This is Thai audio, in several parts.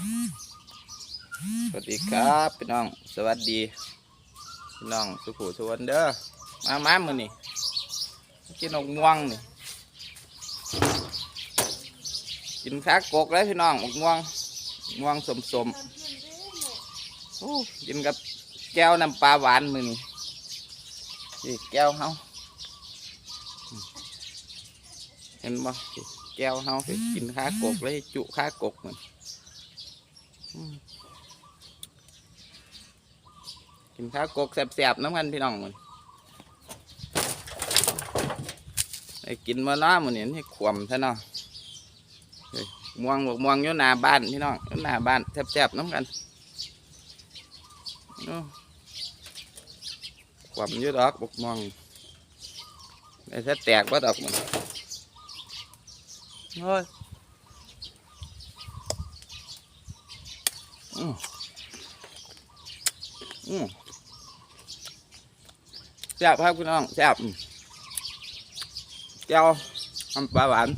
สวัสดีครับพี่น้องสวัสดีพี่น้องสุขุสวนเด้อมามามือนี่กินนกม่วงนี่กินขากกแล้วพี่น้องอกม่วงม่วงสมสมโอ้กินกับแก้วน้ำปลาหวานมือนี่นี่แก้วเฮาเห็นบ่แก้วเฮาสิกินขากกเลยจุขากกมันอืม กินข้าวกกแสบๆน้ำกันพี่น้องมันไอ้กินมาน้ามันเนี่ยให้ขวมซะเนาะม่วงบอกม่วงอยู่หน้าบ้านพี่น้องอยู่หน้าบ้านแสบๆน้ำกันขวมอยู่ดอกบอกม่วงไอ้ถ้าแตกว่าดอกมันโอ้ยอืม อืมแซ่บครับพี่น้องแซ่บแก้วน้ำปลาหวาน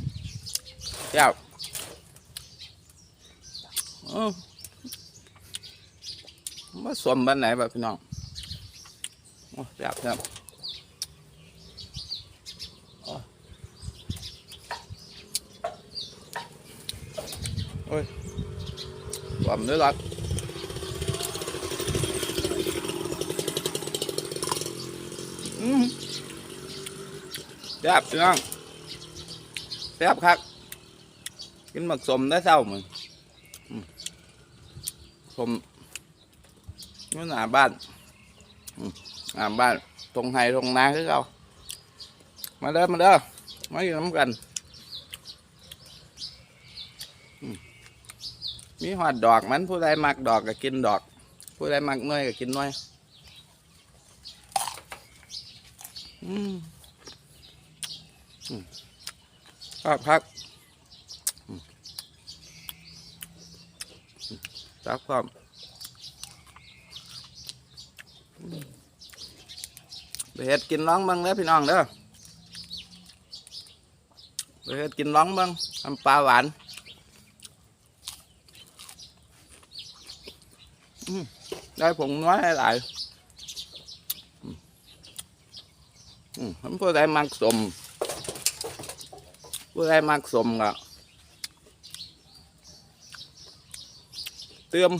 แซ่บมาสมบ้านไหนแบบพี่น้องแซ่บแซ่บโอ้ยสวามด้วยหรอ อืม แซ่บพี่น้องแซ่บครับกินหมักสมได้เศร้ามึงอืมสมนี่หนาบ้านอืมหนาบ้านตรงไห้ตรงนาคือเรามาเด้อมาเด้อมาอยู่น้ำกัน มีหอดดอกมันผู้ใดมักดอกก็กินดอก ผู้ใดมักน้อยก็กินน้อย อืมครับครับครับครับอืมไปเฮ็ดกินร้องเบังเด้อพี่น้องเด้อไปเฮ็ดกินร้องเบังทำปลาหวานได้ผงน้อยหลายๆ อื มผมผู้ใดมักสมผู้ใดมักสมก็เติม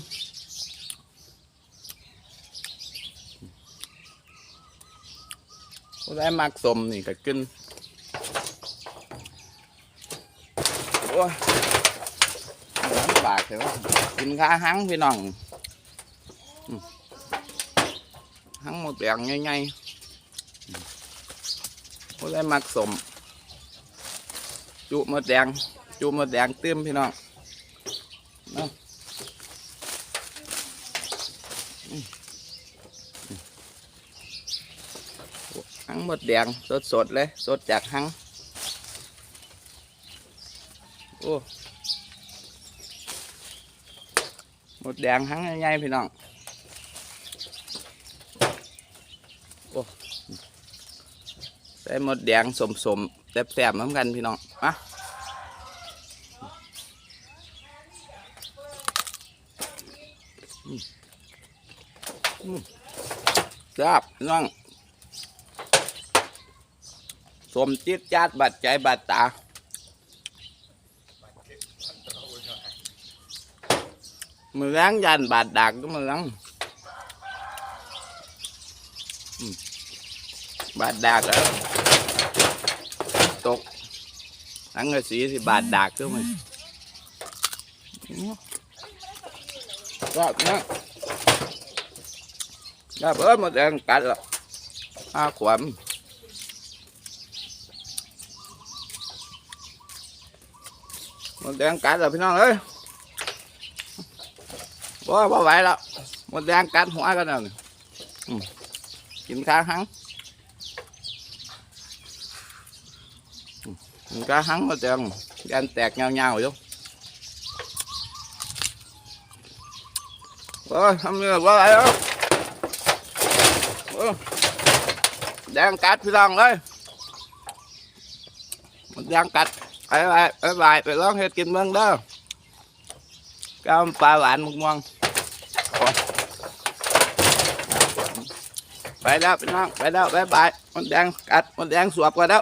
ผู้ใดมักสมนี่ก็กินโอ้ยลำบากเลยว่ากินข้าหังพี่น้องหังหมดแดงใหญ่ๆ ผู้ใดมักสม จุมดแดง จุมดแดงเติมพี่น้องนะหังหมดแดงสดสดๆเลย สดจากหัง โอ้หมดแดงหังใหญ่ๆพี่น้อง โอ้ ใส่หมดแดงสมสมแซ่บๆเหมือนกันพี่น้องมาอืมอืมแซ่บน้องสมจิตจัดบัดใจบัดตามือล้างยันบาดดากก็มือล้างบาดดากแล้ว ตกทั้งเงสีสิบาทดากก็มันก็เนี่ยก็เพิ่มมาแดงกัดละห้าขวบหมดแดงกัดแล้วพี่น้องเอ้ยบ่บ่ไหวแล้วหมดแดงกัดหัวกันแล้วนี่อืมกินข้าวหัง cá hắn hết trơn cái anh tẹt nhau nhau rồi ôi, không như là quá lại đó đang cắt phi long đấy. Đang cắt ấy lại ấy lại phải lớn hết kim mương đó. Cam pha lại một món vậy đâu vậy đó vậy đó vậy vậy đang cắt mình đang suộc rồi đó.